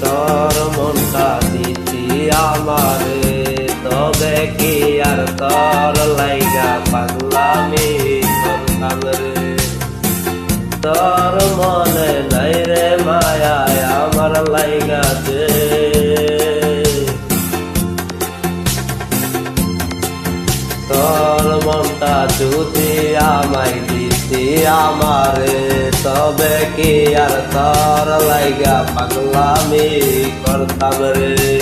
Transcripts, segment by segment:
তোর মনটা দিছি আমারে, তবে কি আর তোর লাইগা পাগলামি করতাম রে? তোর মনে নাই রে মায়া আমার লাইগা দে তোর মনটা যদি আমায় দিতি আমারে, তবে কি আর তোর লাইগা পাগলামি করতাম রে?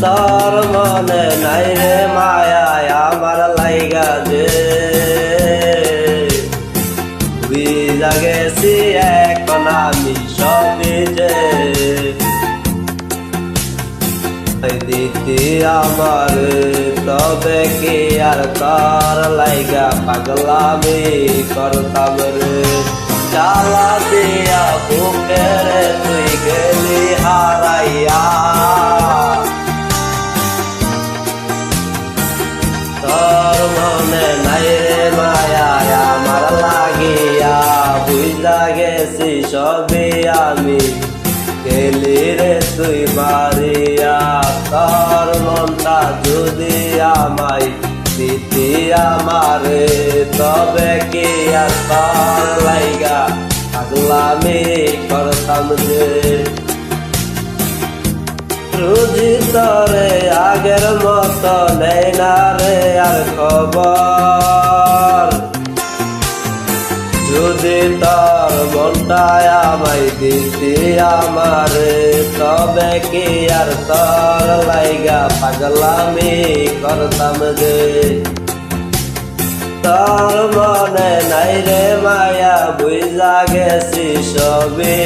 তোর মনে নাই রে মায়া আমার লাইগা যে। গেছি এখন আমি সবই যে। দিতি আমার। তবে কি আর তার লাইগা পাগলামি করতাম রে? চালা দিয়া বুকের তুই গেলি হারাইয়া। তোর মনে নাই রে মায়া আমার লাগিয়া বুঝা গেছি সবই আমি। গেলি রে তুই মারিয়া মনটা যদি আমায় দিতে আমারে, তবে কে আর লাইগা থাকলামে করতাম যে? রুজি তরে আগের মতো নেই না রে আর খবর। আমায় দিতি আমারে, তবে কি আর তোর লাইগা পাগলামি করতাম যে? তোর মনে নাই রে মায়া বুঝা গেছি সবে।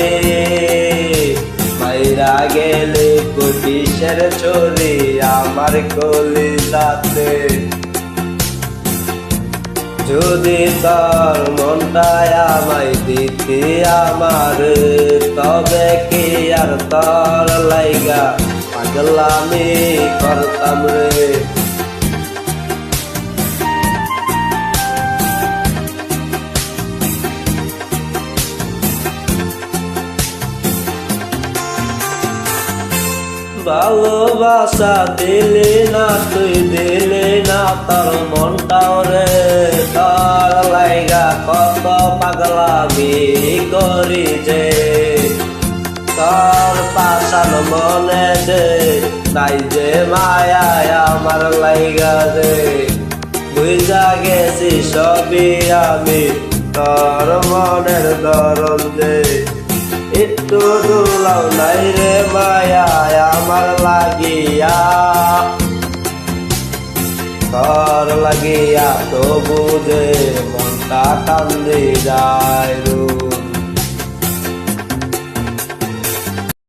মাইরা গেলে কোটিশের চুরি আমার কলি যাতে যদি তোর মনটায় আমায় দিতে আমার তবে কি আর তোর লাইগা পাগলামি করতাম রে? ভালোবাসা দিলে না, তুই দিলে না, তোর মনটাও রে তোর লাইগা কত পাগলামি করি যে। তোর পাশান মনে যে, তাই যে মায়া আমার লাইগা দে বুঝা গেছি সবই আমি, তোর মনের দরদ দে একটু দুলাও নাই রে মায়া লাগিয়া তবু যে মনটা কান্দে যায় রূপ।